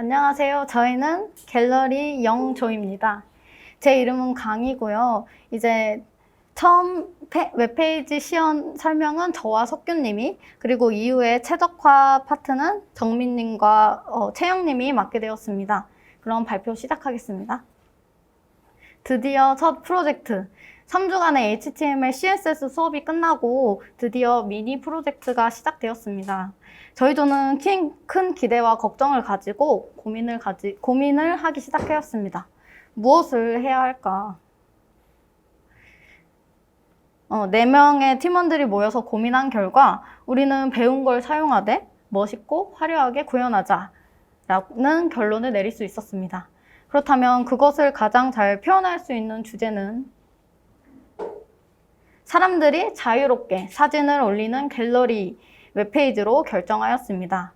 안녕하세요. 저희는 갤러리 영조입니다. 제 이름은 강이고요. 이제 처음 페- 웹페이지 시연 설명은 저와 석규님이 그리고 이후에 최적화 파트는 정민님과 어, 채영님이 맡게 되었습니다. 그럼 발표 시작하겠습니다. 드디어 첫 프로젝트 3주간의 HTML, CSS 수업이 끝나고 드디어 미니 프로젝트가 시작되었습니다. 저희도는 큰, 큰 기대와 걱정을 가지고 고민을 가지 고민을 하기 시작하였습니다. 무엇을 해야 할까? 어, 4명의 팀원들이 모여서 고민한 결과 우리는 배운 걸 사용하되 멋있고 화려하게 구현하자 라는 결론을 내릴 수 있었습니다. 그렇다면 그것을 가장 잘 표현할 수 있는 주제는 사람들이 자유롭게 사진을 올리는 갤러리 웹페이지로 결정하였습니다.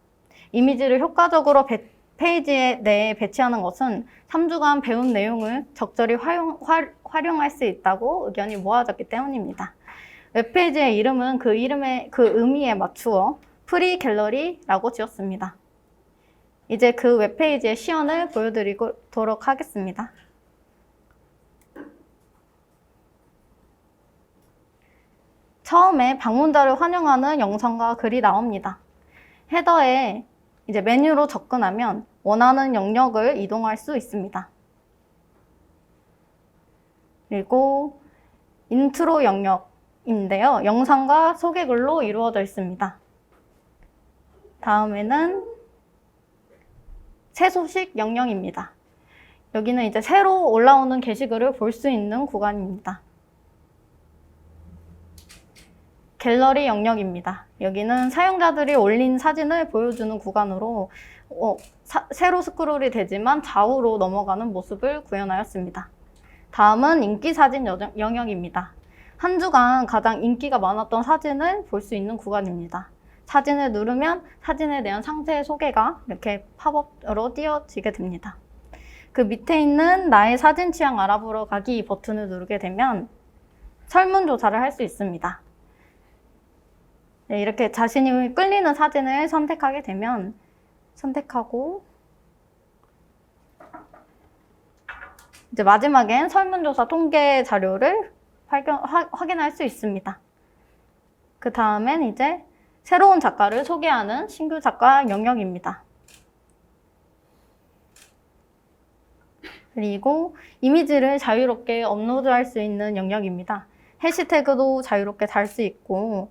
이미지를 효과적으로 배- 페이지 내에 배치하는 것은 3주간 배운 내용을 적절히 활용, 활- 활용할 수 있다고 의견이 모아졌기 때문입니다. 웹페이지의 이름은 그 이름의 그 의미에 맞추어 프리 갤러리라고 지었습니다. 이제 그 웹페이지의 시연을 보여드리도록 하겠습니다. 처음에 방문자를 환영하는 영상과 글이 나옵니다. 헤더에 이제 메뉴로 접근하면 원하는 영역을 이동할 수 있습니다. 그리고 인트로 영역인데요. 영상과 소개글로 이루어져 있습니다. 다음에는 새 소식 영역입니다. 여기는 이제 새로 올라오는 게시글을 볼 수 있는 구간입니다. 갤러리 영역입니다. 여기는 사용자들이 올린 사진을 보여주는 구간으로 어, 사- 세로 스크롤이 되지만 좌우로 넘어가는 모습을 구현하였습니다. 다음은 인기 사진 여정- 영역입니다. 한 주간 가장 인기가 많았던 사진을 볼 수 있는 구간입니다. 사진을 누르면 사진에 대한 상세 소개가 이렇게 팝업으로 띄어지게 됩니다. 그 밑에 있는 나의 사진 취향 알아보러 가기 버튼을 누르게 되면 설문조사를 할 수 있습니다. 네, 이렇게 자신이 끌리는 사진을 선택하게 되면 선택하고 이제 마지막엔 설문조사 통계 자료를 발견, 화- 확인할 수 있습니다. 그 다음엔 이제 새로운 작가를 소개하는 신규 작가 영역입니다. 그리고 이미지를 자유롭게 업로드할 수 있는 영역입니다. 해시태그도 자유롭게 달 수 있고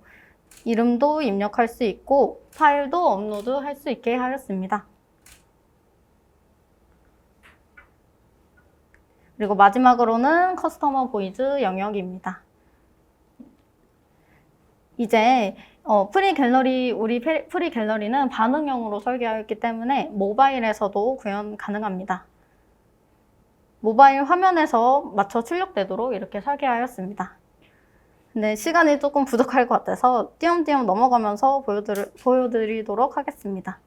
이름도 입력할 수 있고 파일도 업로드 할 수 있게 하였습니다. 그리고 마지막으로는 커스터머 보이즈 영역입니다. 이제 어, 프리 갤러리 우리 페- 프리 갤러리는 반응형으로 설계하였기 때문에 모바일에서도 구현 가능합니다. 모바일 화면에서 맞춰 출력되도록 이렇게 설계하였습니다. 근데 시간이 조금 부족할 것 같아서 띄엄띄엄 넘어가면서 보여드리, 보여드리도록 하겠습니다.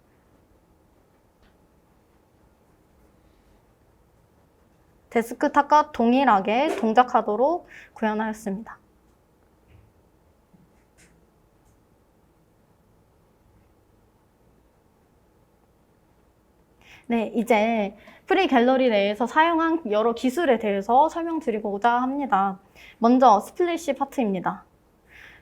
데스크탑과 동일하게 동작하도록 구현하였습니다. 네, 이제 프리 갤러리 내에서 사용한 여러 기술에 대해서 설명드리고자 합니다. 먼저 스플래시 파트입니다.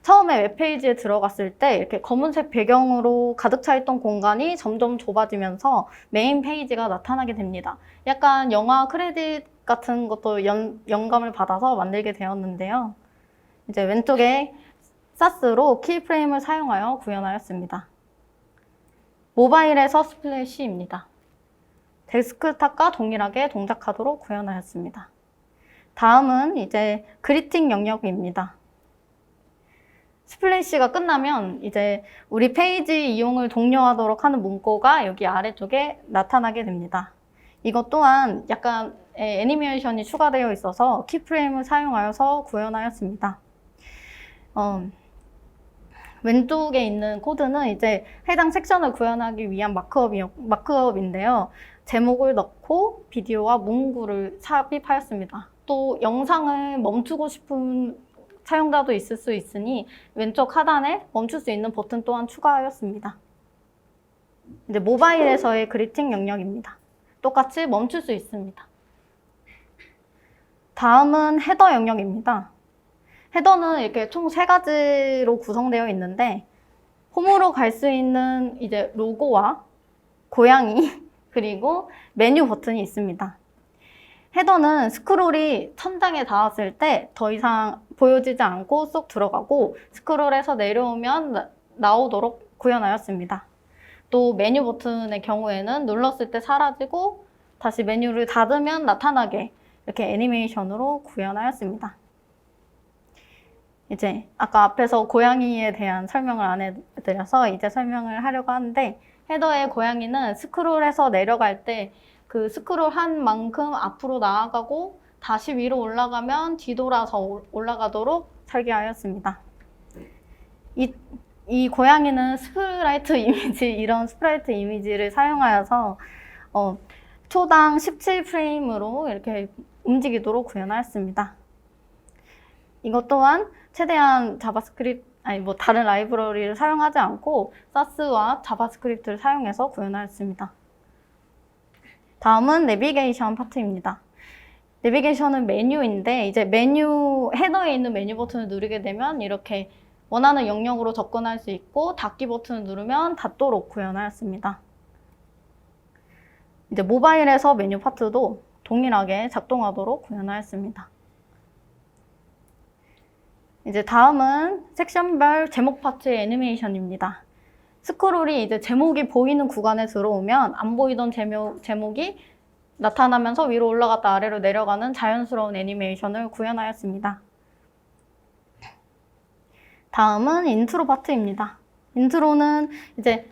처음에 웹페이지에 들어갔을 때 이렇게 검은색 배경으로 가득 차 있던 공간이 점점 좁아지면서 메인 페이지가 나타나게 됩니다. 약간 영화 크레딧 같은 것도 연, 영감을 받아서 만들게 되었는데요. 이제 왼쪽에 사스로 키프레임을 사용하여 구현하였습니다. 모바일에서 스플래시입니다. 데스크탑과 동일하게 동작하도록 구현하였습니다. 다음은 이제 그리팅 영역입니다. 스플래시가 끝나면 이제 우리 페이지 이용을 독려하도록 하는 문구가 여기 아래쪽에 나타나게 됩니다. 이것 또한 약간 애니메이션이 추가되어 있어서 키프레임을 사용하여서 구현하였습니다. 어, 왼쪽에 있는 코드는 이제 해당 섹션을 구현하기 위한 마크업이, 마크업인데요. 제목을 넣고 비디오와 문구를 삽입하였습니다. 또 영상을 멈추고 싶은 사용자도 있을 수 있으니 왼쪽 하단에 멈출 수 있는 버튼 또한 추가하였습니다. 이제 모바일에서의 그리팅 영역입니다. 똑같이 멈출 수 있습니다. 다음은 헤더 영역입니다. 헤더는 이렇게 총 세 가지로 구성되어 있는데 홈으로 갈 수 있는 이제 로고와 고양이 그리고 메뉴 버튼이 있습니다. 헤더는 스크롤이 천장에 닿았을 때 더 이상 보여지지 않고 쏙 들어가고 스크롤해서 내려오면 나- 나오도록 구현하였습니다. 또 메뉴 버튼의 경우에는 눌렀을 때 사라지고 다시 메뉴를 닫으면 나타나게 이렇게 애니메이션으로 구현하였습니다. 이제 아까 앞에서 고양이에 대한 설명을 안 해드려서 이제 설명을 하려고 하는데 헤더의 고양이는 스크롤해서 내려갈 때 그 스크롤 한 만큼 앞으로 나아가고 다시 위로 올라가면 뒤돌아서 올- 올라가도록 설계하였습니다. 이, 이 고양이는 스프라이트 이미지, 이런 스프라이트 이미지를 사용하여서 어, 초당 17프레임으로 이렇게 움직이도록 구현하였습니다. 이것 또한 최대한 자바스크립트, 아니 뭐 다른 라이브러리를 사용하지 않고 사스와 자바스크립트를 사용해서 구현하였습니다. 다음은 내비게이션 파트입니다. 내비게이션은 메뉴인데 이제 메뉴 헤더에 있는 메뉴 버튼을 누르게 되면 이렇게 원하는 영역으로 접근할 수 있고 닫기 버튼을 누르면 닫도록 구현하였습니다. 이제 모바일에서 메뉴 파트도 동일하게 작동하도록 구현하였습니다. 이제 다음은 섹션별 제목 파트의 애니메이션입니다. 스크롤이 이제 제목이 보이는 구간에 들어오면 안 보이던 제목, 제목이 나타나면서 위로 올라갔다 아래로 내려가는 자연스러운 애니메이션을 구현하였습니다. 다음은 인트로 파트입니다. 인트로는 이제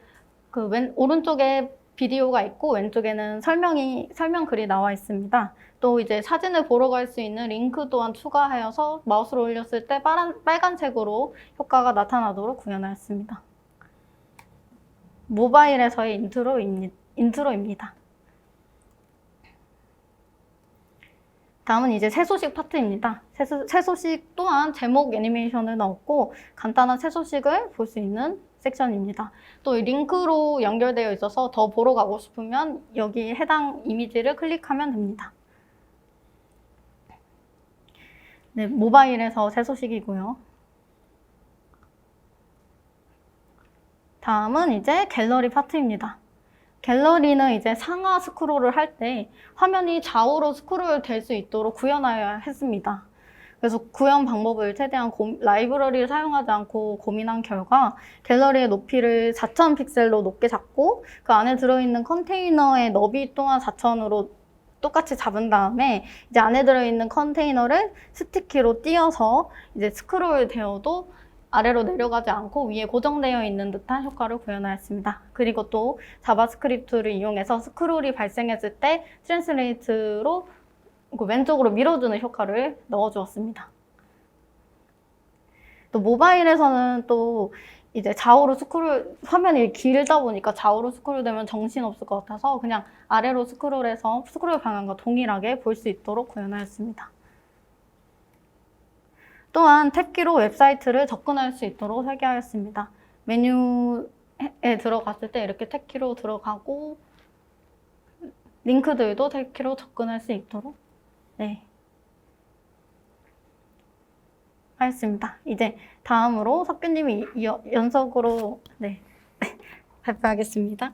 그 왼, 오른쪽에 비디오가 있고 왼쪽에는 설명이 설명 글이 나와 있습니다. 또 이제 사진을 보러 갈 수 있는 링크 또한 추가하여서 마우스로 올렸을 때 빨간, 빨간색으로 효과가 나타나도록 구현하였습니다. 모바일에서의 인트로입니, 인트로입니다. 다음은 이제 새 소식 파트입니다. 새, 소- 새 소식 또한 제목 애니메이션을 넣었고 간단한 새 소식을 볼 수 있는 섹션입니다. 또 이 링크로 연결되어 있어서 더 보러 가고 싶으면 여기 해당 이미지를 클릭하면 됩니다. 네, 모바일에서 새 소식이고요. 다음은 이제 갤러리 파트입니다. 갤러리는 이제 상하 스크롤을 할 때 화면이 좌우로 스크롤 될 수 있도록 구현하여야 했습니다. 그래서 구현 방법을 최대한 고- 라이브러리를 사용하지 않고 고민한 결과 갤러리의 높이를 4000 픽셀로 높게 잡고 그 안에 들어있는 컨테이너의 너비 또한 4000으로 똑같이 잡은 다음에 이제 안에 들어있는 컨테이너를 스티키로 띄어서 이제 스크롤 되어도 아래로 내려가지 않고 위에 고정되어 있는 듯한 효과를 구현하였습니다. 그리고 또 자바스크립트를 이용해서 스크롤이 발생했을 때 트랜슬레이트로 그 왼쪽으로 밀어주는 효과를 넣어주었습니다. 또 모바일에서는 또 이제 좌우로 스크롤 화면이 길다 보니까 좌우로 스크롤 되면 정신 없을 것 같아서 그냥 아래로 스크롤해서 스크롤 방향과 동일하게 볼 수 있도록 구현하였습니다. 또한 탭키로 웹사이트를 접근할 수 있도록 설계하였습니다. 메뉴에 들어갔을 때 이렇게 탭키로 들어가고 링크들도 탭키로 접근할 수 있도록 네. 하였습니다. 이제 다음으로 석규님이 이- 이- 연속으로 네. 발표하겠습니다.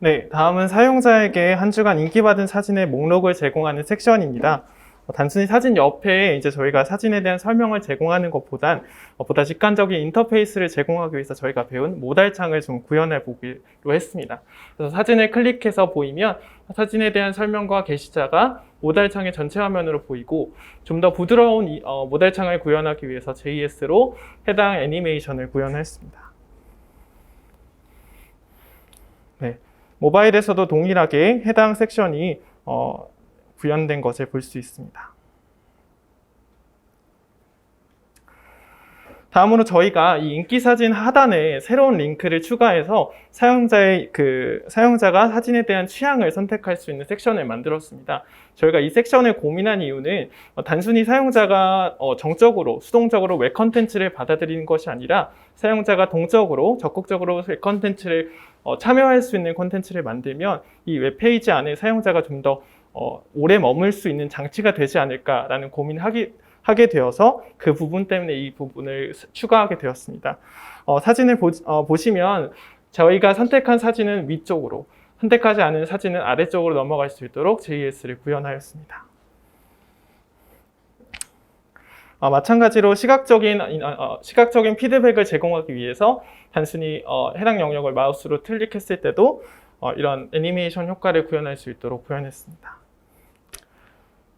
네, 다음은 사용자에게 한 주간 인기받은 사진의 목록을 제공하는 섹션입니다. 어, 단순히 사진 옆에 이제 저희가 사진에 대한 설명을 제공하는 것보단 어, 보다 직관적인 인터페이스를 제공하기 위해서 저희가 배운 모달창을 좀 구현해 보기로 했습니다. 그래서 사진을 클릭해서 보이면 사진에 대한 설명과 게시자가 모달창의 전체 화면으로 보이고 좀 더 부드러운 이- 어, 모달창을 구현하기 위해서 JS로 해당 애니메이션을 구현했습니다. 네, 모바일에서도 동일하게 해당 섹션이 어, 구현된 것을 볼 수 있습니다. 다음으로 저희가 이 인기 사진 하단에 새로운 링크를 추가해서 사용자의 그 사용자가 사진에 대한 취향을 선택할 수 있는 섹션을 만들었습니다. 저희가 이 섹션을 고민한 이유는 어, 단순히 사용자가 어, 정적으로 수동적으로 웹 컨텐츠를 받아들이는 것이 아니라 사용자가 동적으로 적극적으로 웹 컨텐츠를 어, 참여할 수 있는 컨텐츠를 만들면 이 웹페이지 안에 사용자가 좀더 어, 오래 머물 수 있는 장치가 되지 않을까라는 고민하기 하게 되어서 그 부분 때문에 이 부분을 스- 추가하게 되었습니다. 어, 사진을 보, 시면 저희가 선택한 사진은 위쪽으로, 선택하지 않은 사진은 아래쪽으로 넘어갈 수 있도록 JS를 구현하였습니다. 어, 마찬가지로 시각적인 어, 어, 시각적인 피드백을 제공하기 위해서 단순히 어, 해당 영역을 마우스로 클릭했을 때도 어, 이런 애니메이션 효과를 구현할 수 있도록 구현했습니다.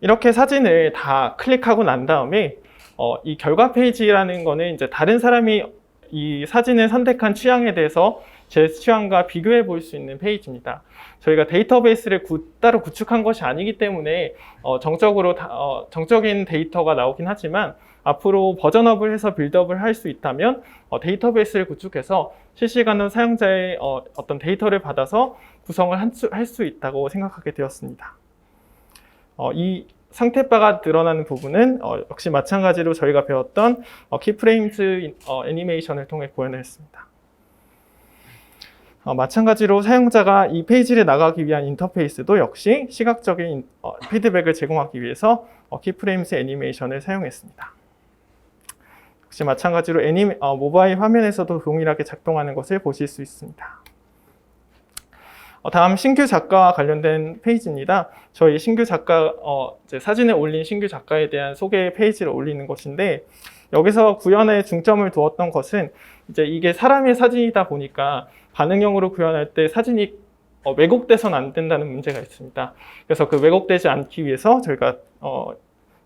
이렇게 사진을 다 클릭하고 난 다음에 어, 이 결과 페이지라는 거는 이제 다른 사람이 이 사진을 선택한 취향에 대해서 제 취향과 비교해 볼 수 있는 페이지입니다. 저희가 데이터베이스를 구- 따로 구축한 것이 아니기 때문에 어, 정적으로 다- 어, 정적인 데이터가 나오긴 하지만 앞으로 버전업을 해서 빌드업을 할 수 있다면 어, 데이터베이스를 구축해서 실시간으로 사용자의 어, 떤 데이터를 받아서 구성을 할 수 있다고 생각하게 되었습니다. 어, 이 상태바가 드러나는 부분은 어, 역시 마찬가지로 저희가 배웠던 어, 키프레임즈 어, 애니메이션을 통해 구현을 했습니다. 어, 마찬가지로 사용자가 이 페이지를 나가기 위한 인터페이스도 역시 시각적인 어, 피드백을 제공하기 위해서 어, 키프레임즈 애니메이션을 사용했습니다. 역시 마찬가지로 애니, 어, 모바일 화면에서도 동일하게 작동하는 것을 보실 수 있습니다. 어, 다음 신규 작가와 관련된 페이지입니다. 저희 신규 작가 어, 사진에 올린 신규 작가에 대한 소개 페이지를 올리는 것인데 여기서 구현에 중점을 두었던 것은 이제 이게 사람의 사진이다 보니까 반응형으로 구현할 때 사진이 어, 왜곡돼서는 안 된다는 문제가 있습니다. 그래서 그 왜곡되지 않기 위해서 저희가 어,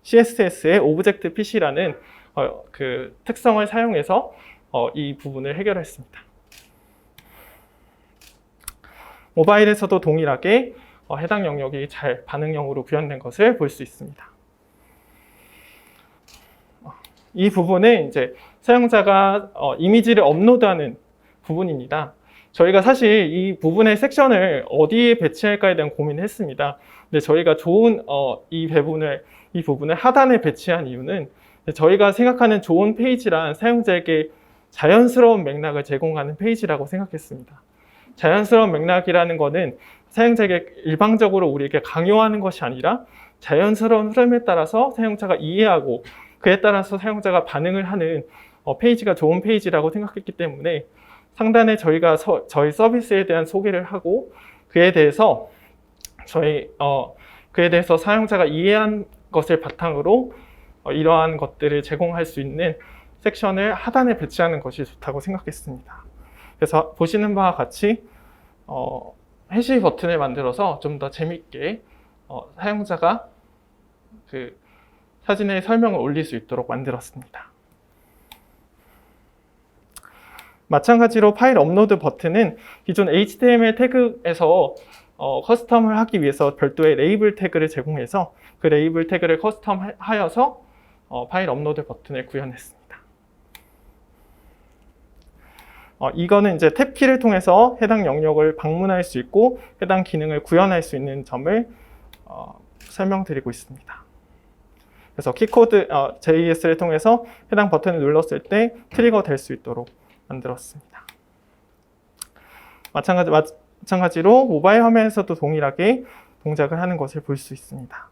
CSS의 오브젝트 PC라는 어, 그 특성을 사용해서 어, 이 부분을 해결했습니다. 모바일에서도 동일하게 어, 해당 영역이 잘 반응형으로 구현된 것을 볼 수 있습니다. 어, 이 부분은 이제 사용자가 어, 이미지를 업로드하는 부분입니다. 저희가 사실 이 부분의 섹션을 어디에 배치할까에 대한 고민을 했습니다. 근데 저희가 좋은 어, 이 부분을 이 부분을 하단에 배치한 이유는 저희가 생각하는 좋은 페이지란 사용자에게 자연스러운 맥락을 제공하는 페이지라고 생각했습니다. 자연스러운 맥락이라는 것은 사용자에게 일방적으로 우리에게 강요하는 것이 아니라 자연스러운 흐름에 따라서 사용자가 이해하고 그에 따라서 사용자가 반응을 하는 어, 페이지가 좋은 페이지라고 생각했기 때문에 상단에 저희가 서- 저희 서비스에 대한 소개를 하고 그에 대해서 저희 어, 그에 대해서 사용자가 이해한 것을 바탕으로 어, 이러한 것들을 제공할 수 있는 섹션을 하단에 배치하는 것이 좋다고 생각했습니다. 그래서 보시는 바와 같이 어, 해시 버튼을 만들어서 좀 더 재밌게 어, 사용자가 그 사진의 설명을 올릴 수 있도록 만들었습니다. 마찬가지로 파일 업로드 버튼은 기존 HTML 태그에서 어, 커스텀을 하기 위해서 별도의 레이블 태그를 제공해서 그 레이블 태그를 커스텀 하여서 어, 파일 업로드 버튼을 구현했습니다. 어, 이거는 이제 탭키를 통해서 해당 영역을 방문할 수 있고 해당 기능을 구현할 수 있는 점을 어, 설명드리고 있습니다. 그래서 키코드 어, JS를 통해서 해당 버튼을 눌렀을 때 트리거 될 수 있도록 만들었습니다. 마찬가지, 마찬가지로 모바일 화면에서도 동일하게 동작을 하는 것을 볼 수 있습니다.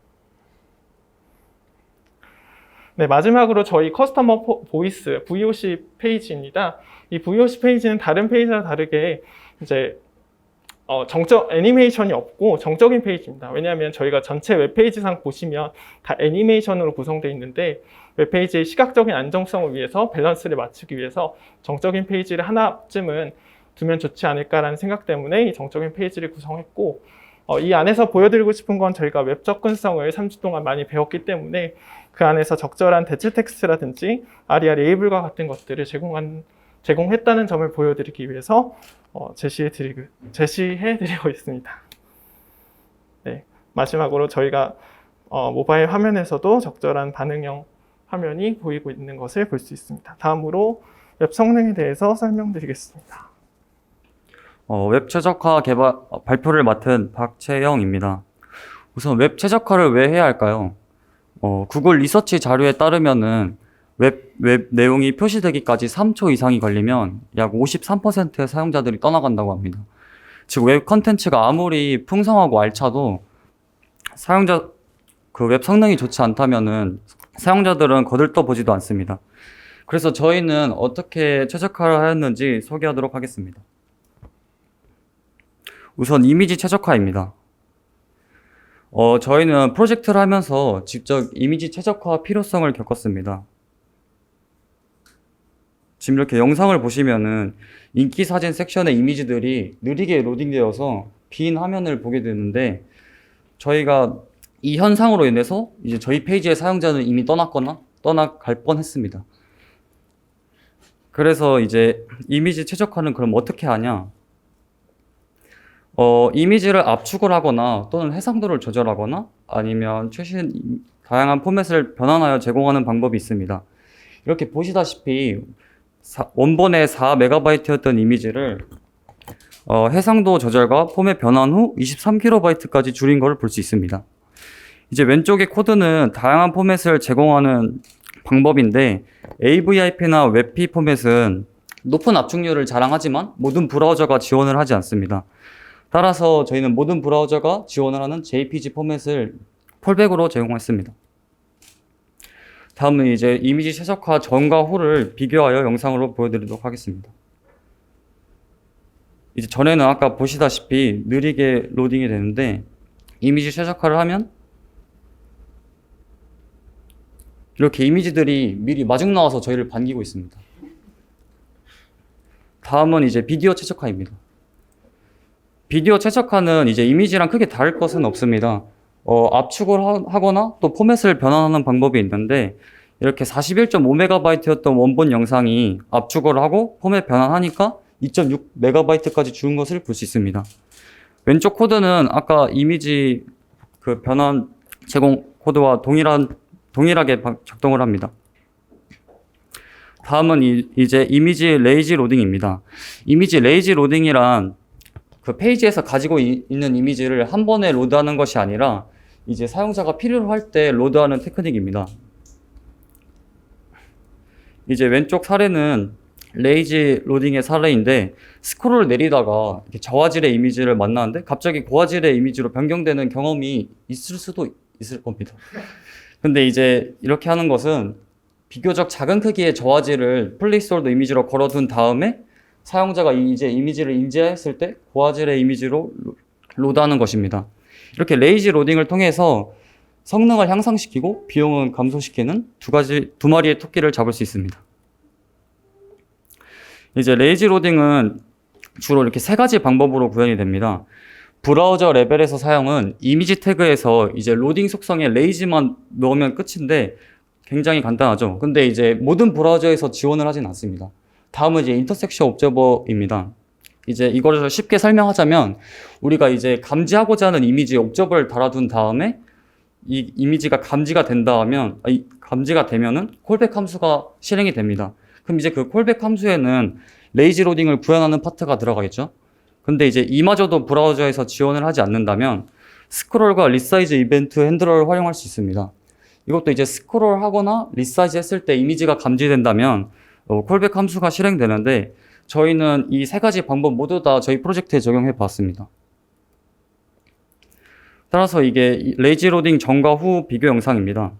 네, 마지막으로 저희 커스터머 포- 보이스 VOC 페이지입니다. 이 VOC 페이지는 다른 페이지와 다르게 이제 어, 정적 애니메이션이 없고 정적인 페이지입니다. 왜냐하면 저희가 전체 웹페이지상 보시면 다 애니메이션으로 구성되어 있는데 웹페이지의 시각적인 안정성을 위해서 밸런스를 맞추기 위해서 정적인 페이지를 하나쯤은 두면 좋지 않을까라는 생각 때문에 이 정적인 페이지를 구성했고 어, 이 안에서 보여드리고 싶은 건 저희가 웹 접근성을 3주 동안 많이 배웠기 때문에 그 안에서 적절한 대체 텍스트라든지 아리아 레이블과 같은 것들을 제공한 제공했다는 점을 보여드리기 위해서 어, 제시해드리고 제시해드리고 있습니다. 네, 마지막으로 저희가 어, 모바일 화면에서도 적절한 반응형 화면이 보이고 있는 것을 볼 수 있습니다. 다음으로 웹 성능에 대해서 설명드리겠습니다. 어, 웹 최적화 개발 어, 발표를 맡은 박채영입니다. 우선 웹 최적화를 왜 해야 할까요? 어, 구글 리서치 자료에 따르면은 웹, 웹 내용이 표시되기까지 3초 이상이 걸리면 약 53%의 사용자들이 떠나간다고 합니다. 즉, 웹 컨텐츠가 아무리 풍성하고 알차도 사용자, 그 웹 성능이 좋지 않다면은 사용자들은 거들떠 보지도 않습니다. 그래서 저희는 어떻게 최적화를 하였는지 소개하도록 하겠습니다. 우선 이미지 최적화입니다. 어, 저희는 프로젝트를 하면서 직접 이미지 최적화 필요성을 겪었습니다. 지금 이렇게 영상을 보시면은 인기 사진 섹션의 이미지들이 느리게 로딩되어서 빈 화면을 보게 되는데 저희가 이 현상으로 인해서 이제 저희 페이지의 사용자는 이미 떠났거나 떠나갈 뻔했습니다. 그래서 이제 이미지 최적화는 그럼 어떻게 하냐? 어, 이미지를 압축을 하거나 또는 해상도를 조절하거나 아니면 최신 이- 다양한 포맷을 변환하여 제공하는 방법이 있습니다. 이렇게 보시다시피 사- 원본의 4MB였던 이미지를 어, 해상도 조절과 포맷 변환 후 23KB까지 줄인 것을 볼 수 있습니다. 이제 왼쪽의 코드는 다양한 포맷을 제공하는 방법인데 AVIP나 웹P 포맷은 높은 압축률을 자랑하지만 모든 브라우저가 지원을 하지 않습니다. 따라서 저희는 모든 브라우저가 지원을 하는 JPG 포맷을 폴백으로 제공했습니다. 다음은 이제 이미지 최적화 전과 후를 비교하여 영상으로 보여드리도록 하겠습니다. 이제 전에는 아까 보시다시피 느리게 로딩이 되는데 이미지 최적화를 하면 이렇게 이미지들이 미리 마중 나와서 저희를 반기고 있습니다. 다음은 이제 비디오 최적화입니다. 비디오 최적화는 이제 이미지랑 크게 다를 것은 없습니다. 어, 압축을 하, 하거나 또 포맷을 변환하는 방법이 있는데 이렇게 41.5MB였던 원본 영상이 압축을 하고 포맷 변환하니까 2.6MB까지 줄은 것을 볼 수 있습니다. 왼쪽 코드는 아까 이미지 그 변환 제공 코드와 동일한 동일하게 바- 작동을 합니다. 다음은 이, 이제 이미지 레이지 로딩입니다. 이미지 레이지 로딩이란 그 페이지에서 가지고 이- 있는 이미지를 한 번에 로드하는 것이 아니라 이제 사용자가 필요로 할 때 로드하는 테크닉입니다. 이제 왼쪽 사례는 레이지 로딩의 사례인데 스크롤을 내리다가 저화질의 이미지를 만나는데 갑자기 고화질의 이미지로 변경되는 경험이 있을 수도 있을 겁니다. 근데 이제 이렇게 하는 것은 비교적 작은 크기의 저화질을 플레이스홀더 이미지로 걸어둔 다음에 사용자가 이- 이제 이미지를 인지했을 때 고화질의 이미지로 로- 로드하는 것입니다. 이렇게 레이지 로딩을 통해서 성능을 향상시키고 비용은 감소시키는 두 가지 두 마리의 토끼를 잡을 수 있습니다. 이제 레이지 로딩은 주로 이렇게 세 가지 방법으로 구현이 됩니다. 브라우저 레벨에서 사용은 이미지 태그에서 이제 로딩 속성에 레이지만 넣으면 끝인데 굉장히 간단하죠. 근데 이제 모든 브라우저에서 지원을 하진 않습니다. 다음은 이제 인터섹션 옵저버입니다. 이제 이거를 쉽게 설명하자면 우리가 이제 감지하고자 하는 이미지에 옵저버를 달아둔 다음에 이 이미지가 감지가 된다 하면 아, 이 감지가 되면은 콜백 함수가 실행이 됩니다. 그럼 이제 그 콜백 함수에는 레이지 로딩을 구현하는 파트가 들어가겠죠. 근데 이제 이마저도 브라우저에서 지원을 하지 않는다면 스크롤과 리사이즈 이벤트 핸들러를 활용할 수 있습니다. 이것도 이제 스크롤 하거나 리사이즈 했을 때 이미지가 감지된다면 어, 콜백 함수가 실행되는데 저희는 이 세 가지 방법 모두 다 저희 프로젝트에 적용해 봤습니다. 따라서 이게 이 레이지 로딩 전과 후 비교 영상입니다.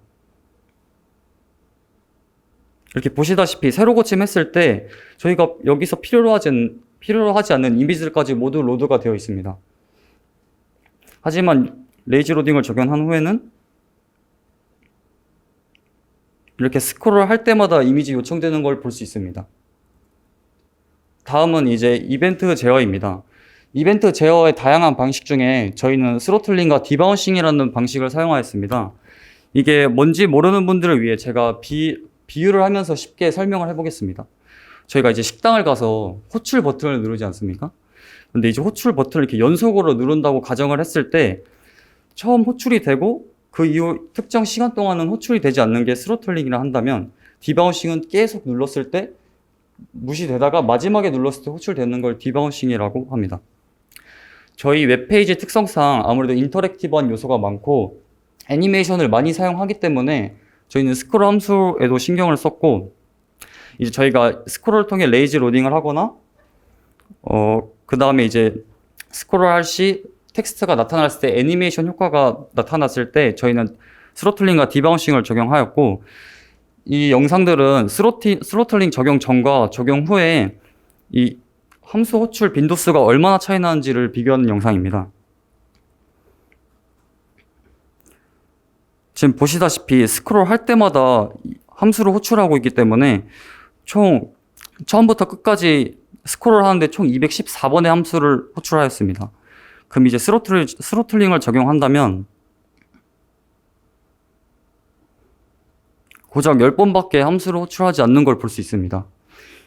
이렇게 보시다시피 새로 고침했을 때 저희가 여기서 필요로 하지, 않- 필요로 하지 않는 이미지들까지 모두 로드가 되어 있습니다. 하지만 레이지 로딩을 적용한 후에는 이렇게 스크롤 할 때마다 이미지 요청되는 걸 볼 수 있습니다. 다음은 이제 이벤트 제어입니다. 이벤트 제어의 다양한 방식 중에 저희는 스로틀링과 디바운싱이라는 방식을 사용하였습니다. 이게 뭔지 모르는 분들을 위해 제가 비, 비유를 하면서 쉽게 설명을 해보겠습니다. 저희가 이제 식당을 가서 호출 버튼을 누르지 않습니까? 근데 이제 호출 버튼을 이렇게 연속으로 누른다고 가정을 했을 때 처음 호출이 되고 그 이후 특정 시간 동안은 호출이 되지 않는 게 스로틀링이라 한다면 디바운싱은 계속 눌렀을 때 무시되다가 마지막에 눌렀을 때 호출되는 걸 디바운싱이라고 합니다. 저희 웹페이지 특성상 아무래도 인터랙티브한 요소가 많고 애니메이션을 많이 사용하기 때문에 저희는 스크롤 함수에도 신경을 썼고 이제 저희가 스크롤을 통해 레이지 로딩을 하거나 어, 그 다음에 이제 스크롤 할시 텍스트가 나타났을 때 애니메이션 효과가 나타났을 때 저희는 스로틀링과 디바운싱을 적용하였고 이 영상들은 스로티, 스로틀링 적용 전과 적용 후에 이 함수 호출 빈도수가 얼마나 차이 나는지를 비교하는 영상입니다. 지금 보시다시피 스크롤 할 때마다 이 함수를 호출하고 있기 때문에 총 처음부터 끝까지 스크롤 하는데 총 214번의 함수를 호출하였습니다. 그럼 이제 스로틀, 스로틀링을 적용한다면 고작 10번밖에 함수를 호출하지 않는 걸 볼 수 있습니다.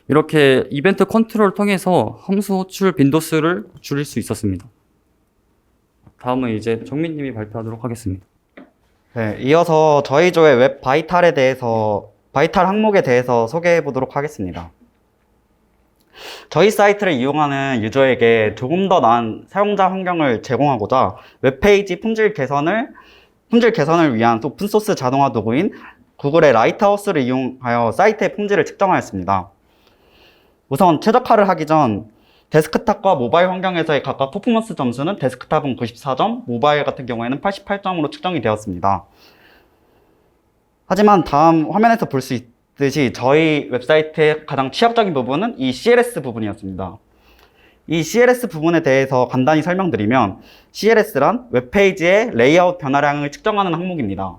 이렇게 이벤트 컨트롤을 통해서 함수 호출 빈도수를 줄일 수 있었습니다. 다음은 이제 정민님이 발표하도록 하겠습니다. 네, 이어서 저희 조의 웹 바이탈에 대해서 바이탈 항목에 대해서 소개해 보도록 하겠습니다. 저희 사이트를 이용하는 유저에게 조금 더 나은 사용자 환경을 제공하고자 웹페이지 품질 개선을 품질 개선을 위한 오픈소스 자동화 도구인 구글의 라이트하우스를 이용하여 사이트의 품질을 측정하였습니다. 우선 최적화를 하기 전 데스크탑과 모바일 환경에서의 각각 퍼포먼스 점수는 데스크탑은 94점, 모바일 같은 경우에는 88점으로 측정이 되었습니다. 하지만 다음 화면에서 볼수있 듯이 저희 웹사이트의 가장 취약적인 부분은 이 CLS 부분이었습니다. 이 CLS 부분에 대해서 간단히 설명드리면 CLS란 웹페이지의 레이아웃 변화량을 측정하는 항목입니다.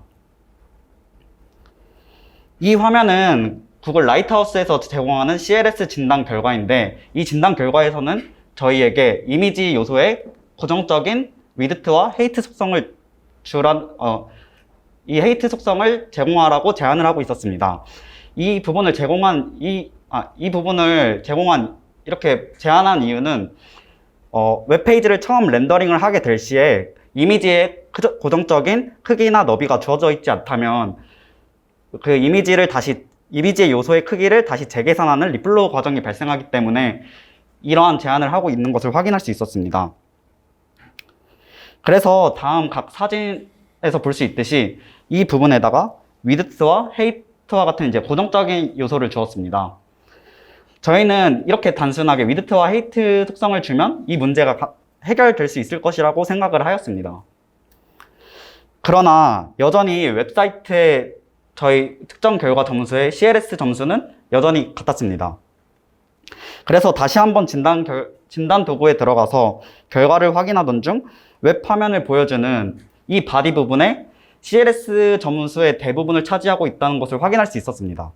이 화면은 구글 라이트하우스에서 제공하는 CLS 진단 결과인데 이 진단 결과에서는 저희에게 이미지 요소의 고정적인 위드트와 헤이트 속성을 주란 어, 이 헤이트 속성을 제공하라고 제안을 하고 있었습니다. 이 부분을 제공한 이, 아, 이 부분을 제공한 이렇게 제안한 이유는 어, 웹페이지를 처음 렌더링을 하게 될 시에 이미지의 크저- 고정적인 크기나 너비가 주어져 있지 않다면 그 이미지를 다시 이미지의 요소의 크기를 다시 재계산하는 리플로우 과정이 발생하기 때문에 이러한 제안을 하고 있는 것을 확인할 수 있었습니다. 그래서 다음 각 사진에서 볼 수 있듯이 이 부분에다가 위드스와 헤이 트와 같은 이제 고정적인 요소를 주었습니다. 저희는 이렇게 단순하게 위드트와 헤이트 특성을 주면 이 문제가 가- 해결될 수 있을 것이라고 생각을 하였습니다. 그러나 여전히 웹사이트의 저희 특정 결과 점수의 CLS 점수는 여전히 같았습니다. 그래서 다시 한번 진단, 결, 진단 도구에 들어가서 결과를 확인하던 중 웹 화면을 보여주는 이 바디 부분에 CLS 점수의 대부분을 차지하고 있다는 것을 확인할 수 있었습니다.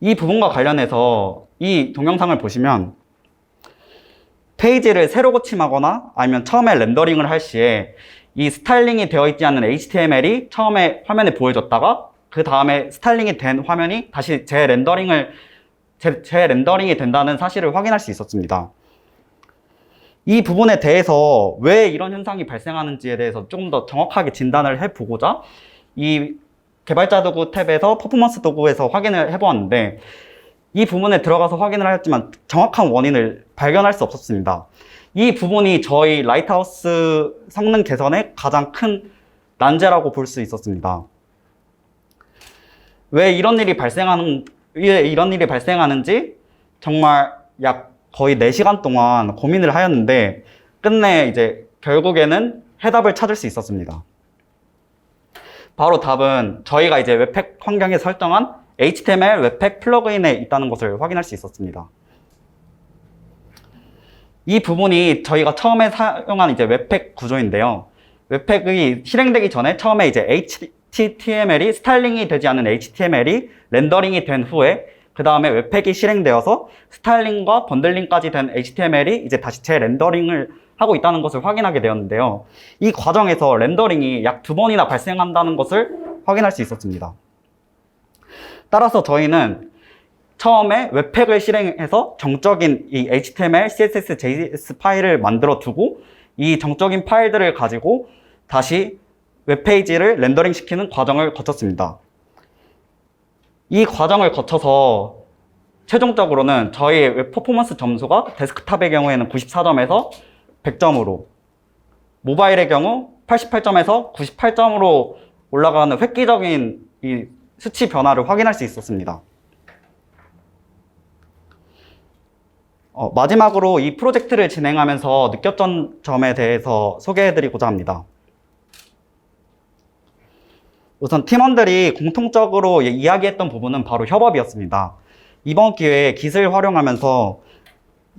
이 부분과 관련해서 이 동영상을 보시면 페이지를 새로 고침하거나 아니면 처음에 렌더링을 할 시에 이 스타일링이 되어 있지 않은 HTML이 처음에 화면에 보여졌다가 그 다음에 스타일링이 된 화면이 다시 재렌더링을 재, 재 렌더링이 된다는 사실을 확인할 수 있었습니다. 이 부분에 대해서 왜 이런 현상이 발생하는지에 대해서 조금 더 정확하게 진단을 해보고자 이 개발자 도구 탭에서 퍼포먼스 도구에서 확인을 해보았는데 이 부분에 들어가서 확인을 하였지만 정확한 원인을 발견할 수 없었습니다. 이 부분이 저희 라이트하우스 성능 개선의 가장 큰 난제라고 볼 수 있었습니다. 왜 이런 일이 발생하는, 왜 이런 일이 발생하는지 정말 약 거의 4시간 동안 고민을 하였는데 끝내 이제 결국에는 해답을 찾을 수 있었습니다. 바로 답은 저희가 이제 웹팩 환경에 설정한 HTML 웹팩 플러그인에 있다는 것을 확인할 수 있었습니다. 이 부분이 저희가 처음에 사용한 이제 웹팩 구조인데요. 웹팩이 실행되기 전에 처음에 이제 HTML이 스타일링이 되지 않은 HTML이 렌더링이 된 후에 그 다음에 웹팩이 실행되어서 스타일링과 번들링까지 된 HTML이 이제 다시 재렌더링을 하고 있다는 것을 확인하게 되었는데요. 이 과정에서 렌더링이 약 두 번이나 발생한다는 것을 확인할 수 있었습니다. 따라서 저희는 처음에 웹팩을 실행해서 정적인 이 HTML, CSS, JS 파일을 만들어 두고 이 정적인 파일들을 가지고 다시 웹페이지를 렌더링 시키는 과정을 거쳤습니다. 이 과정을 거쳐서 최종적으로는 저희 웹 퍼포먼스 점수가 데스크탑의 경우에는 94점에서 100점으로 모바일의 경우 88점에서 98점으로 올라가는 획기적인 이 수치 변화를 확인할 수 있었습니다. 어, 마지막으로 이 프로젝트를 진행하면서 느꼈던 점에 대해서 소개해드리고자 합니다. 우선 팀원들이 공통적으로 이- 이야기했던 부분은 바로 협업이었습니다. 이번 기회에 기술 활용하면서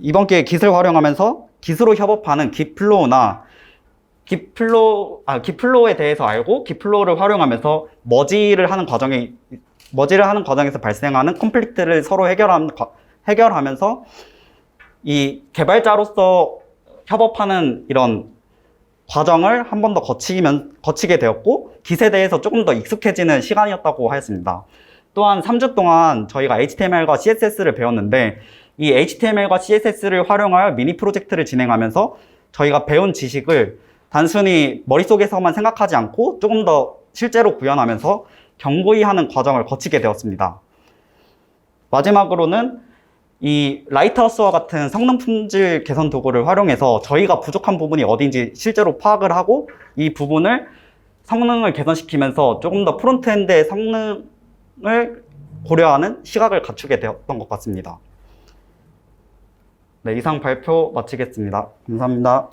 이번 기회에 기술 활용하면서 기술로 협업하는 기플로우나 기플로 아 기플로우에 대해서 알고 기플로우를 활용하면서 머지를 하는 과정에 머지를 하는 과정에서 발생하는 콘플릭트를 서로 과- 해결하면서 이 개발자로서 협업하는 이런 과정을 한 번 더 거치면 거치게 되었고 기세에 대해서 조금 더 익숙해지는 시간이었다고 하였습니다. 또한 3주 동안 저희가 HTML과 CSS를 배웠는데 이 HTML과 CSS를 활용하여 미니 프로젝트를 진행하면서 저희가 배운 지식을 단순히 머릿속에서만 생각하지 않고 조금 더 실제로 구현하면서 경고히 하는 과정을 거치게 되었습니다. 마지막으로는 이 라이트하우스와 같은 성능 품질 개선 도구를 활용해서 저희가 부족한 부분이 어딘지 실제로 파악을 하고 이 부분을 성능을 개선시키면서 조금 더 프론트엔드의 성능을 고려하는 시각을 갖추게 되었던 것 같습니다. 네, 이상 발표 마치겠습니다. 감사합니다.